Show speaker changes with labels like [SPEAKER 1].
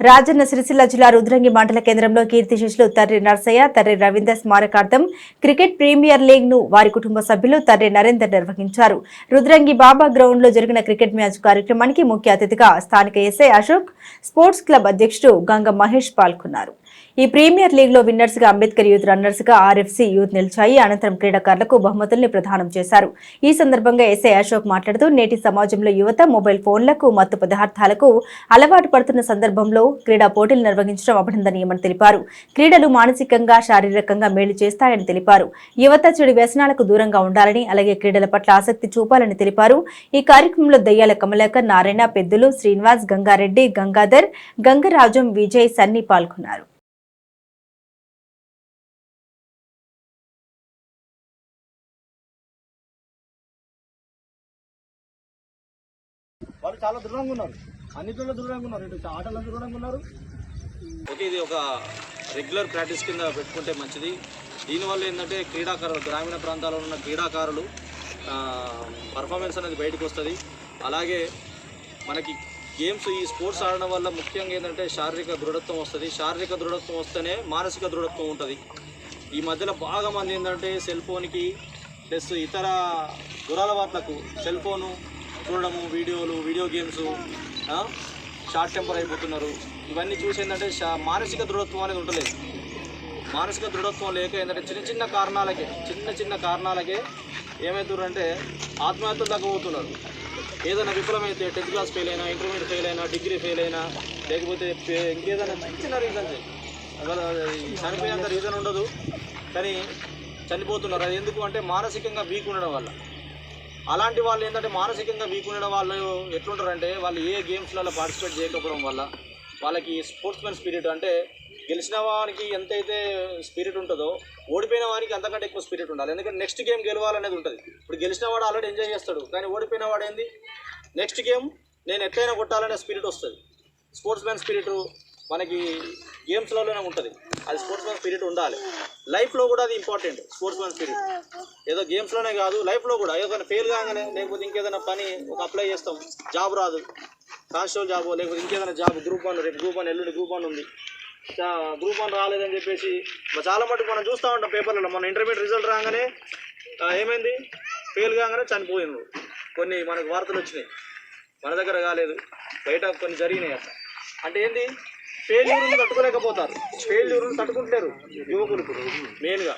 [SPEAKER 1] రాజన్న సిరిసిల్ల జిల్లా రుద్రంగి మండల కేంద్రంలో కీర్తి శిష్యులు తర్రి నర్సయ్య తర్రి రవీందర్ స్మారకార్థం క్రికెట్ ప్రీమియర్ లీగ్ను వారి కుటుంబ సభ్యులు తర్రి నరేందర్ నిర్వహించారు. రుద్రంగి బాబా గ్రౌండ్లో జరిగిన క్రికెట్ మ్యాచ్ కార్యక్రమానికి ముఖ్య అతిథిగా స్థానిక ఎస్ఐ అశోక్ స్పోర్ట్స్ క్లబ్ అధ్యక్షుడు గంగ మహేష్ పాల్గొన్నారు. ఈ ప్రీమియర్ లీగ్లో విన్నర్స్గా అంబేద్కర్ యూత్ రన్నర్స్గా ఆర్ఎఫ్సి యూత్ నిలిచాయి. అనంతరం క్రీడాకారులకు బహుమతుల్ని ప్రదానం చేశారు. ఈ సందర్భంగా ఎస్ఐ అశోక్ మాట్లాడుతూ నేటి సమాజంలో యువత మొబైల్ ఫోన్లకు మత్తు పదార్థాలకు అలవాటు పడుతున్న సందర్భంలో క్రీడా పోటీలు నిర్వహించడం అభినందనీయమని తెలిపారు. క్రీడలు మానసికంగా శారీరకంగా మేలు చేస్తాయని తెలిపారు. యువత చెడు వ్యసనాలకు దూరంగా ఉండాలని అలాగే క్రీడల పట్ల ఆసక్తి చూపాలని తెలిపారు. ఈ కార్యక్రమంలో దయ్యాల కమలాకర్ నారాయణ పెద్దులు శ్రీనివాస్ గంగారెడ్డి గంగాధర్ గంగరాజం విజయ్ సన్ని పాల్గొన్నారు.
[SPEAKER 2] వాళ్ళు చాలా దృఢంగా ఉన్నారు. అన్నిటిలో దృఢంగా ఉన్నారు. ఇటు ఆటలో దృఢంగా ఉన్నారు.
[SPEAKER 3] ఓకే ఇది ఒక రెగ్యులర్ ప్రాక్టీస్ కింద పెట్టుకుంటే మంచిది. దీనివల్ల ఏంటంటే క్రీడాకారులు గ్రామీణ ప్రాంతాల్లో ఉన్న క్రీడాకారులు పర్ఫార్మెన్స్ అనేది బయటకు వస్తుంది. అలాగే మనకి గేమ్స్ ఈ స్పోర్ట్స్ ఆడడం వల్ల ముఖ్యంగా ఏంటంటే శారీరక దృఢత్వం వస్తుంది. శారీరక దృఢత్వం వస్తేనే మానసిక దృఢత్వం ఉంటుంది. ఈ మధ్యలో బాగా మంది ఏంటంటే సెల్ ఫోన్కి ప్లస్ ఇతర దురలవాట్లకు సెల్ ఫోను చూడడము వీడియోలు వీడియో గేమ్స్ షార్ట్ టెంపర్ అయిపోతున్నారు. ఇవన్నీ చూసి ఏంటంటే మానసిక దృఢత్వం అనేది ఉండలేదు. మానసిక దృఢత్వం లేక ఏంటంటే చిన్న చిన్న కారణాలకే చిన్న చిన్న కారణాలకే ఏమవుతున్నారంటే ఆత్మహత్యలు తగ్గిపోతున్నారు ఏదైనా విఫలమైతే టెన్త్ క్లాస్ ఫెయిల్ అయినా ఇంటర్మీడియట్ ఫెయిల్ అయినా డిగ్రీ ఫెయిల్ అయినా లేకపోతే ఇంకేదైనా చిన్న చిన్న రీజన్స్ చనిపోయేంత రీజన్ ఉండదు. కానీ చనిపోతున్నారు. అది ఎందుకు అంటే మానసికంగా వీక్ ఉండడం వల్ల. అలాంటి వాళ్ళు ఏంటంటే మానసికంగా వీక్ ఉండడం వాళ్ళు ఎట్లుంటారంటే వాళ్ళు ఏ గేమ్స్లలో పార్టిసిపేట్ చేయకపోవడం వల్ల వాళ్ళకి స్పోర్ట్స్ మ్యాన్ స్పిరిట్ అంటే గెలిచిన వానికి ఎంతైతే స్పిరిట్ ఉంటుందో ఓడిపోయిన వానికి అంతకంటే ఎక్కువ స్పిరిట్ ఉండాలి. ఎందుకంటే నెక్స్ట్ గేమ్ గెలవాలనేది ఉంటుంది. ఇప్పుడు గెలిచిన వాడు ఆల్రెడీ ఎంజాయ్ చేస్తాడు. కానీ ఓడిపోయిన వాడు ఏంది? నెక్స్ట్ గేమ్ నేను ఎట్లయినా కొట్టాలనే స్పిరిట్ వస్తుంది. స్పోర్ట్స్ మ్యాన్ స్పిరిట్ మనకి గేమ్స్లోనే ఉంటుంది. అది స్పోర్ట్స్ మ్యాన్ స్పిరిట్ ఉండాలి లైఫ్లో కూడా అది ఇంపార్టెంట్ స్పోర్ట్స్ మ్యాన్ స్పిరిట్ ఏదో గేమ్స్లోనే కాదు లైఫ్లో కూడా. ఏదైనా ఫెయిల్ కాగానే లేకపోతే ఇంకేదైనా పని ఒక అప్లై చేస్తాం. జాబ్ రాదు. కాన్స్టేబుల్ జాబ్ లేకపోతే ఇంకేదైనా జాబ్ గ్రూప్ వన్ రేపు గ్రూప్ వన్ ఎల్లుండి గ్రూప్ వన్ ఉంది. చా- గ్రూప్ వన్ రాలేదని చెప్పేసి చాలా మటుకు మనం చూస్తూ ఉంటాం పేపర్లలో మన ఇంటర్మీడియట్ రిజల్ట్ రాగానే ఏమైంది? ఫెయిల్ కాగానే చనిపోయినారు. కొన్ని మనకు వార్తలు వచ్చినాయి. మన దగ్గర కాలేదు. బయట కొన్ని జరిగినాయి అట్లా. అంటే ఏంది? ఫెయిల్యూర్ను తట్టుకోలేకపోతారు. ఫెయిల్యూర్ను తట్టుకుంటలేరు యువకులు ఇప్పుడు మెయిన్గా.